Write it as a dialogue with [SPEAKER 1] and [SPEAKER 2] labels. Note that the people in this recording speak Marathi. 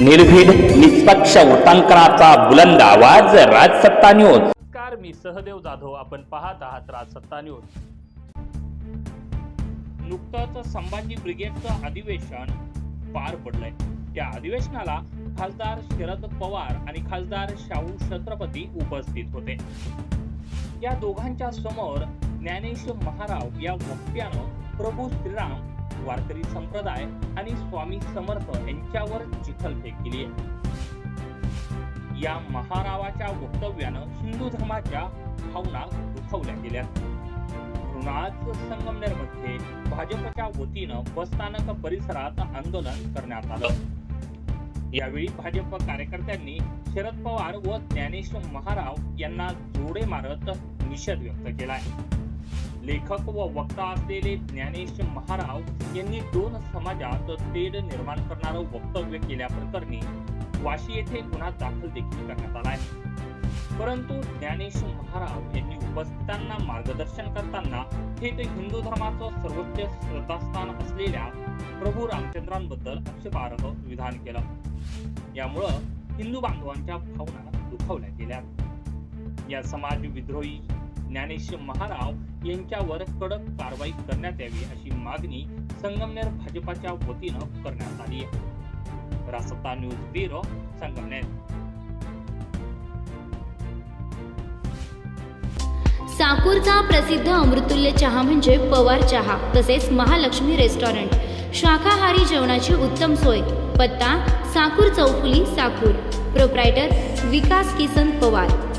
[SPEAKER 1] निर्भीड निष्पक्ष उटांकनाचा बुलंद आवाज राजसत्ता न्यूज.
[SPEAKER 2] नमस्कार मी सहदेव जाधव. आपण पाहत आहात राजसत्ता न्यूज. नुकतंच संभाजी ब्रिगेडचं अधिवेशन पार पडलंय. त्या अधिवेशनाला खासदार शरद पवार आणि खासदार शाहू छत्रपती उपस्थित होते. या दोघांच्या समोर ज्ञानेश महाराव या वक्त्यानं प्रभू श्रीराम वारकरी संप्रदाय आणि स्वामी समर्थ यांच्यावर चिखलफेक केली आहे. या महारावाच्या वक्तव्यानं हिंदू धर्माच्या भावना दुखावल्या गेल्या. आज संगमनेरमध्ये भाजपच्या वतीनं बसस्थानक परिसरात आंदोलन करण्यात आलं. यावेळी भाजप कार्यकर्त्यांनी शरद पवार व ज्ञानेश महाराव यांना जोडे मारत निषेध व्यक्त केला आहे लेखक व वक्ता असलेले ज्ञानेश महाराव यांनी दोन समाजात तेढ निर्माण करणारं वक्तव्य केल्याप्रकरणी वाशी येथे गुन्हा दाखल देखील करण्यात आहे. परंतु ज्ञानेश महाराव यांनी उपस्थितांना मार्गदर्शन करताना थेट हिंदू धर्माचं सर्वोच्च श्रद्धास्थान असलेल्या प्रभू रामचंद्रांबद्दल आक्षेपार्ह विधान केलं. यामुळं हिंदू बांधवांच्या भावना दुखावल्या गेल्या या समाज विद्रोही ज्ञानेश महाराव यांच्यावर कडक कारवाई करण्यात यावी अशी मागणी संगमनेर भाजपाच्या वतीनं करण्यात आली आहे. रासत्ता न्यूज ब्युरो संगमनेर.
[SPEAKER 3] साकूरचा प्रसिद्ध अमृतुल्य चहा म्हणजे पवार चहा तसेच महालक्ष्मी रेस्टॉरंट. शाकाहारी जेवणाची उत्तम सोय. पत्ता साकूर चौफुली साकूर. प्रोप्रायटर विकास किसन पवार.